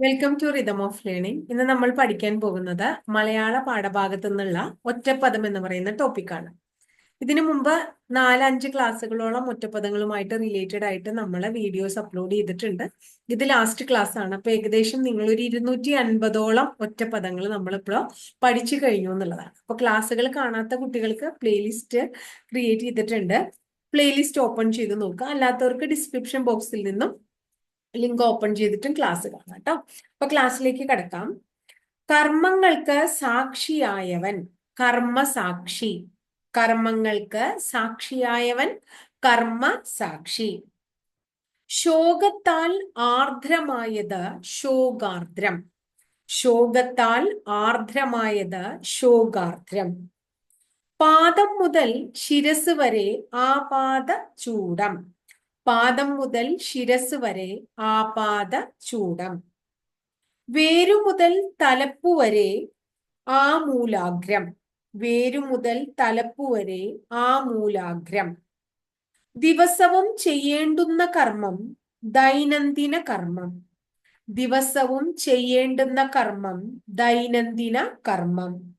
Welcome to rhythm of learning ഇന്ന് നമ്മൾ പഠിക്കാൻ പോകുന്നത് മലയാള പാഠഭാഗത്തു നിന്നുള്ള ഒറ്റപ്പദം എന്ന് പറയുന്ന ടോപ്പിക്കാണ് ഇതിനു മുമ്പ് നാലഞ്ച് ക്ലാസ്സുകളോളം ഒറ്റപ്പദങ്ങളുമായിട്ട് റിലേറ്റഡ് ആയിട്ട് നമ്മൾ വീഡിയോസ് അപ്ലോഡ് ചെയ്തിട്ടുണ്ട്. ഇത് ലാസ്റ്റ് ക്ലാസ് ആണ്. അപ്പൊ ഏകദേശം നിങ്ങൾ ഒരു ഇരുന്നൂറ്റി അൻപതോളം ഒറ്റപ്പദങ്ങൾ നമ്മളിപ്പോൾ പഠിച്ചു കഴിഞ്ഞു എന്നുള്ളതാണ്. അപ്പൊ ക്ലാസ്സുകൾ കാണാത്ത കുട്ടികൾക്ക് പ്ലേലിസ്റ്റ് ക്രിയേറ്റ് ചെയ്തിട്ടുണ്ട്. പ്ലേലിസ്റ്റ് ഓപ്പൺ ചെയ്ത് നോക്കുക. അല്ലാത്തവർക്ക് ഡിസ്ക്രിപ്ഷൻ ബോക്സിൽ നിന്നും ലിങ്ക് ഓപ്പൺ ചെയ്തിട്ടും ക്ലാസ് കാണാം കേട്ടോ അപ്പൊ ക്ലാസ്സിലേക്ക് കിടക്കാം. കർമ്മങ്ങൾക്ക് സാക്ഷിയായവൻ കർമ്മസാക്ഷി കർമ്മങ്ങൾക്ക് സാക്ഷിയായവൻ കർമ്മ സാക്ഷി. ശോകത്താൽ ആർദ്രമായത് ശോകാർദ്രം. ശോകത്താൽ ആർദ്രമായത് ശോകാർദ്രം. പാദം മുതൽ ശിരസ് വരെ ആപാദ ചൂടം. പാദം മുതൽ ശിരസ് വരെ ആപാദ ചൂടം. വേരു മുതൽ തലപ്പു വരെ ആ മൂലാഗ്രം വേരു മുതൽ തലപ്പു വരെ ആ മൂലാഗ്രം ദിവസവും ചെയ്യേണ്ടുന്ന കർമ്മം ദൈനംദിന കർമ്മം. ദിവസവും ചെയ്യേണ്ടുന്ന കർമ്മം ദൈനംദിന കർമ്മം.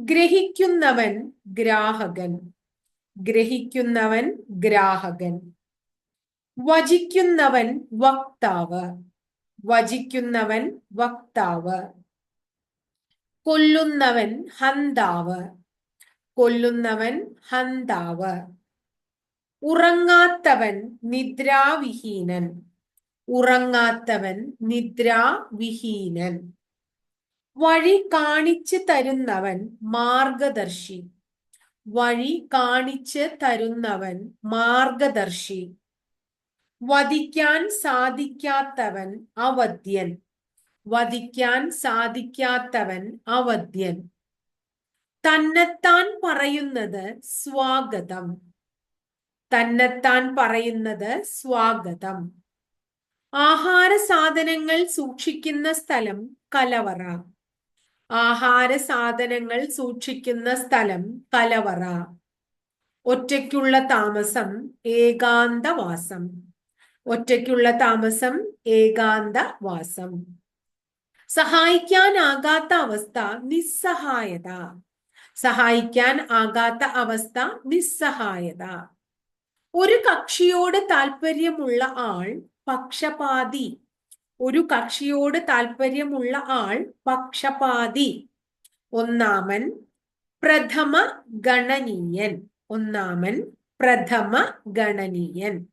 ഗ്രഹിക്കുന്നവൻ ഗ്രാഹകൻ. ഗ്രഹിക്കുന്നവൻ ഗ്രാഹകൻ. വചിക്കുന്നവൻ വക്താവ്. വചിക്കുന്നവൻ വക്താവ്. കൊല്ലുന്നവൻ ഹന്താവ്. കൊല്ലുന്നവൻ ഹന്താവ്. ഉറങ്ങാത്തവൻ നിദ്രാവിഹീനൻ. ഉറങ്ങാത്തവൻ നിദ്രാവിഹീനൻ. വഴി കാണിച്ചു തരുന്നവൻ മാർഗദർശി. വഴി കാണിച്ച് തരുന്നവൻ മാർഗദർശി. വധിക്കാൻ സാധിക്കാത്തവൻ അവധ്യൻ. വധിക്കാൻ സാധിക്കാത്തവൻ അവധ്യൻ. തന്നെത്താൻ പറയുന്നത് സ്വാഗതം. തന്നെത്താൻ പറയുന്നത് സ്വാഗതം. ആഹാര സാധനങ്ങൾ സൂക്ഷിക്കുന്ന സ്ഥലം കലവറ. ആഹാര സാധനങ്ങൾ സൂക്ഷിക്കുന്ന സ്ഥലം കലവറ. ഒറ്റയ്ക്കുള്ള താമസം ഏകാന്തവാസം. ഒറ്റയ്ക്കുള്ള താമസം ഏകാന്തവാസം സഹായിക്കാനാകാത്ത അവസ്ഥ നിസ്സഹായത. സഹായിക്കാൻ ആകാത്ത അവസ്ഥ നിസ്സഹായത. ഒരു കക്ഷിയോട് താല്പര്യമുള്ള ആൾ പക്ഷപാതി. ഒരു കക്ഷിയോട് താല്പര്യമുള്ള ആൾ പക്ഷപാതി. ഒന്നാമൻ പ്രഥമ ഗണനീയൻ. ഒന്നാമൻ പ്രഥമ ഗണനീയൻ.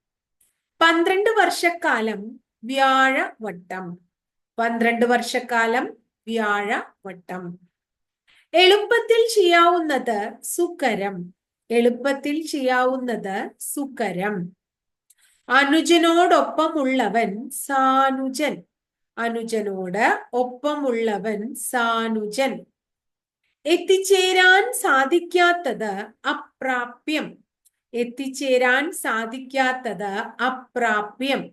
പന്ത്രണ്ട് വർഷക്കാലം വ്യാഴവട്ടം. പന്ത്രണ്ട് വർഷക്കാലം വ്യാഴവട്ടം. എളുപ്പത്തിൽ ചെയ്യാവുന്നത് സുക്കരം. എളുപ്പത്തിൽ ചെയ്യാവുന്നത് സുക്കരം. അനുജനോടൊപ്പമുള്ളവൻ സാനുജൻ. അനുജനോട് ഒപ്പമുള്ളവൻ സാനുജൻ. എത്തിച്ചേരാൻ സാധിക്കാത്തത് അപ്രാപ്യം. എത്തിച്ചേരാൻ സാധിക്കാത്തത് അപ്രാപ്യം.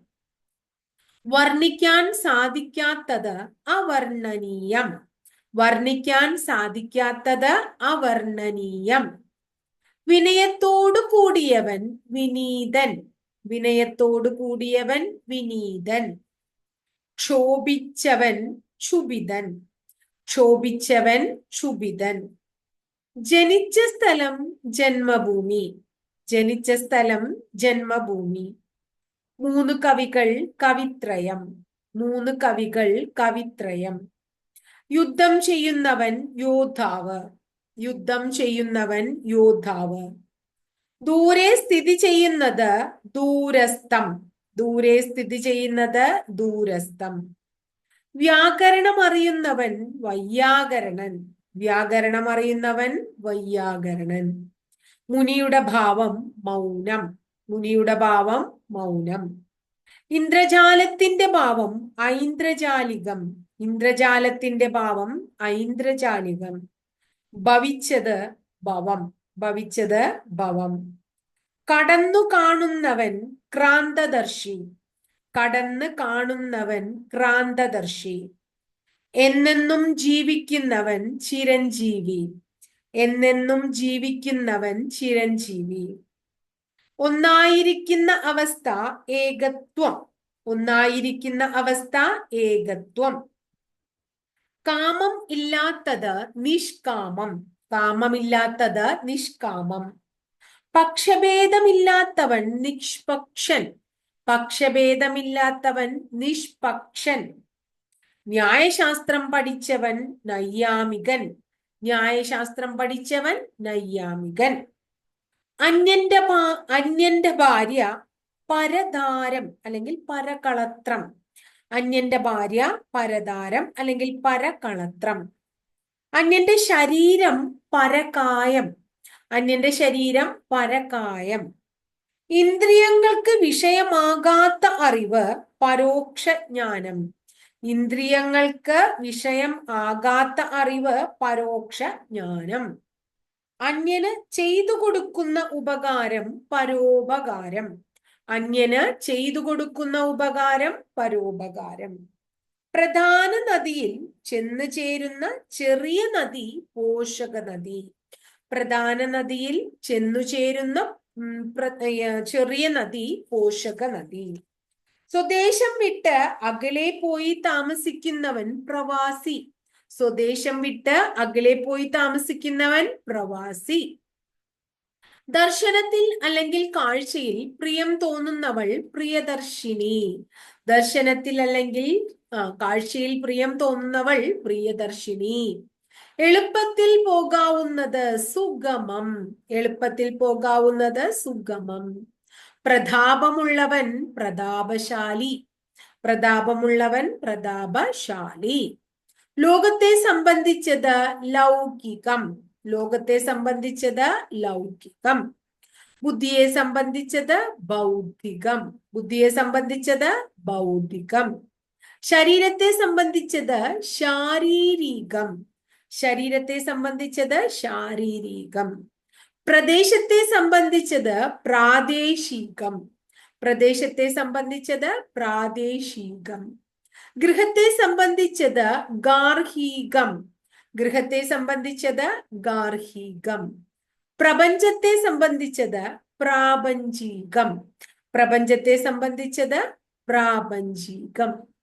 വർണിക്കാൻ സാധിക്കാത്തത് അവർണനീയം. വർണിക്കാൻ സാധിക്കാത്തത് അവർണനീയം. വിനയത്തോടു കൂടിയവൻ വിനീതൻ. വിനയത്തോടു കൂടിയവൻ വിനീതൻ. ക്ഷോഭിച്ചവൻ ക്ഷുഭിതൻ. ക്ഷോഭിച്ചവൻ ക്ഷുഭിതൻ. ജനിച്ച സ്ഥലം ജന്മഭൂമി. ജനിച്ച സ്ഥലം ജന്മഭൂമി. മൂന്ന് കവികൾ കവിത്രയം. മൂന്ന് കവികൾ കവിത്രയം. യുദ്ധം ചെയ്യുന്നവൻ യോദ്ധാവ്. യുദ്ധം ചെയ്യുന്നവൻ യോദ്ധാവ്. ദൂരെ സ്ഥിതി ചെയ്യുന്നത് ദൂരസ്ഥം. ദൂരെ സ്ഥിതി ചെയ്യുന്നത് ദൂരസ്ഥം. വ്യാകരണം അറിയുന്നവൻ വയ്യാകരണൻ. വ്യാകരണം അറിയുന്നവൻ വയ്യാകരണൻ. മുനിയുടെ ഭാവം മൗനം. മുനിയുടെ ഭാവം മൗനം. ഇന്ദ്രജാലത്തിന്റെ ഭാവം ഐന്ദ്രജാലികം. ഇന്ദ്രജാലത്തിന്റെ ഭാവം ഐന്ദ്രജാലികം. ഭവിച്ചത് ഭവം. ഭവിച്ചത് ഭവം. കടന്നു കാണുന്നവൻ ക്രാന്തദർശി. കടന്ന് കാണുന്നവൻ ക്രാന്തദർശി. എന്നെന്നും ജീവിക്കുന്നവൻ ചിരഞ്ജീവി. എന്നെന്നും ജീവിക്കുന്നവൻ ചിരഞ്ജീവി. ഒന്നായിരിക്കുന്ന അവസ്ഥ ഏകത്വം. ഒന്നായിരിക്കുന്ന അവസ്ഥ ഏകത്വം. കാമം ഇല്ലാത്തത് നിഷ്കാമം. കാമമില്ലാത്തത് നിഷ്കാമം. പക്ഷഭേദമില്ലാത്തവൻ നിഷ്പക്ഷൻ. പക്ഷഭേദമില്ലാത്തവൻ നിഷ്പക്ഷൻ. ന്യായശാസ്ത്രം പഠിച്ചവൻ നൈയാമികൻ. ന്യായശാസ്ത്രം പഠിച്ചവൻ നയ്യാമികൻ അന്യന്റെ അന്യന്റെ ഭാര്യ പരതാരം അല്ലെങ്കിൽ പരകളത്രം. അന്യന്റെ ഭാര്യ പരതാരം അല്ലെങ്കിൽ പരകളത്രം. അന്യന്റെ ശരീരം പരകായം. അന്യന്റെ ശരീരം പരകായം. ഇന്ദ്രിയങ്ങൾക്ക് വിഷയമാകാത്ത അറിവ് പരോക്ഷ ജ്ഞാനം. ഇന്ദ്രിയങ്ങൾക്ക് വിഷയം ആകാത്ത അറിവ് പരോക്ഷ ജ്ഞാനം. അന്യന് ചെയ്തു കൊടുക്കുന്ന ഉപകാരം പരോപകാരം. അന്യന് ചെയ്തു കൊടുക്കുന്ന ഉപകാരം പരോപകാരം. പ്രധാന നദിയിൽ ചെന്നു ചേരുന്ന ചെറിയ നദി പോഷക നദി. പ്രധാന നദിയിൽ ചെന്നു ചേരുന്ന ചെറിയ നദി പോഷക നദി. സ്വദേശം വിട്ട് അകലെ പോയി താമസിക്കുന്നവൻ പ്രവാസി. സ്വദേശം വിട്ട് അകലെ പോയി താമസിക്കുന്നവൻ പ്രവാസി. ദർശനത്തിൽ അല്ലെങ്കിൽ കാഴ്ചയിൽ പ്രിയം തോന്നുന്നവൾ പ്രിയദർശിനി. ദർശനത്തിൽ അല്ലെങ്കിൽ കാഴ്ചയിൽ പ്രിയം തോന്നുന്നവൾ പ്രിയദർശിനി. എളുപ്പത്തിൽ പോകാവുന്നത് സുഗമം. എളുപ്പത്തിൽ പോകാവുന്നത് സുഗമം. പ്രതാപമുള്ളവൻ പ്രതാപശാലി. പ്രതാപമുള്ളവൻ പ്രതാപശാലി. ലോകത്തെ സംബന്ധിച്ചത് ലൗകികം. ലോകത്തെ സംബന്ധിച്ചത് ലൗകികം. ബുദ്ധിയെ സംബന്ധിച്ചത് ബൗദ്ധികം. ബുദ്ധിയെ സംബന്ധിച്ചത് ബൗദ്ധികം. ശരീരത്തെ സംബന്ധിച്ചത് ശാരീരികം. ശരീരത്തെ സംബന്ധിച്ചത് ശാരീരികം. പ്രദേശത്തെ സംബന്ധിച്ചത് പ്രാദേശികം. പ്രദേശത്തെ സംബന്ധിച്ചത് പ്രാദേശികം. ഗൃഹത്തെ സംബന്ധിച്ചത് ഗാർഹികം. ഗൃഹത്തെ സംബന്ധിച്ചത് ഗാർഹികം. പ്രപഞ്ചത്തെ സംബന്ധിച്ചത് പ്രാപഞ്ചികം. പ്രപഞ്ചത്തെ സംബന്ധിച്ചത് പ്രാപഞ്ചികം.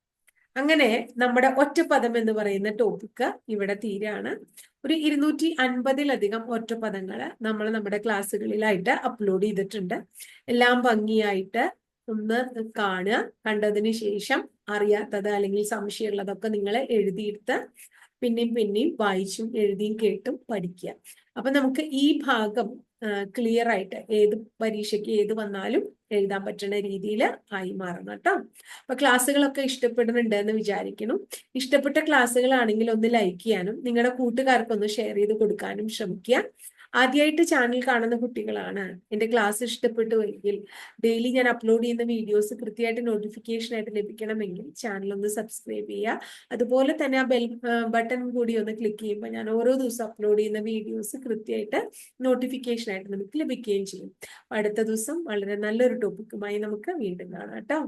അങ്ങനെ നമ്മുടെ ഒറ്റപ്പദം എന്ന് പറയുന്ന ടോപ്പിക്ക് ഇവിടെ തീരാണ്. ഒരു ഇരുന്നൂറ്റി അൻപതിലധികം ഒറ്റപ്പദങ്ങൾ നമ്മൾ നമ്മുടെ ക്ലാസ്സുകളിലായിട്ട് അപ്ലോഡ് ചെയ്തിട്ടുണ്ട്. എല്ലാം ഭംഗിയായിട്ട് ഒന്ന് കാണുക കണ്ടതിന് ശേഷം അറിയാത്തത് അല്ലെങ്കിൽ സംശയമുള്ളതൊക്കെ നിങ്ങൾ എഴുതിയെടുത്ത് പിന്നെയും പിന്നെയും വായിച്ചും എഴുതിയും കേട്ടും പഠിക്കുക. അപ്പൊ നമുക്ക് ഈ ഭാഗം ക്ലിയർ ആയിട്ട് ഏത് പരീക്ഷയ്ക്ക് ഏത് വന്നാലും എഴുതാൻ പറ്റുന്ന രീതിയിൽ ആയി മാറണം കേട്ടോ. അപ്പൊ ക്ലാസ്സുകളൊക്കെ ഇഷ്ടപ്പെടുന്നുണ്ട് എന്ന് വിചാരിക്കണം ഇഷ്ടപ്പെട്ട ക്ലാസ്സുകളാണെങ്കിൽ ഒന്ന് ലൈക്ക് ചെയ്യാനും നിങ്ങളുടെ കൂട്ടുകാർക്കൊന്ന് ഷെയർ ചെയ്ത് കൊടുക്കാനും ശ്രമിക്കുക. ആദ്യമായിട്ട് ചാനൽ കാണുന്ന കുട്ടികളാണ്. എന്റെ ക്ലാസ് ഇഷ്ടപ്പെട്ടു എങ്കിൽ ഡെയിലി ഞാൻ അപ്ലോഡ് ചെയ്യുന്ന വീഡിയോസ് കൃത്യമായിട്ട് നോട്ടിഫിക്കേഷൻ ആയിട്ട് ലഭിക്കണമെങ്കിൽ ചാനൽ ഒന്ന് സബ്സ്ക്രൈബ് ചെയ്യുക. അതുപോലെ തന്നെ ആ ബെൽ ബട്ടൺ കൂടി ഒന്ന് ക്ലിക്ക് ചെയ്യുമ്പോൾ ഞാൻ ഓരോ ദിവസം അപ്ലോഡ് ചെയ്യുന്ന വീഡിയോസ് കൃത്യമായിട്ട് നോട്ടിഫിക്കേഷൻ ആയിട്ട് നമുക്ക് ലഭിക്കുകയും ചെയ്യും. അടുത്ത ദിവസം വളരെ നല്ലൊരു ടോപ്പിക്കുമായി നമുക്ക് വീണ്ടും കാണാം കേട്ടോ.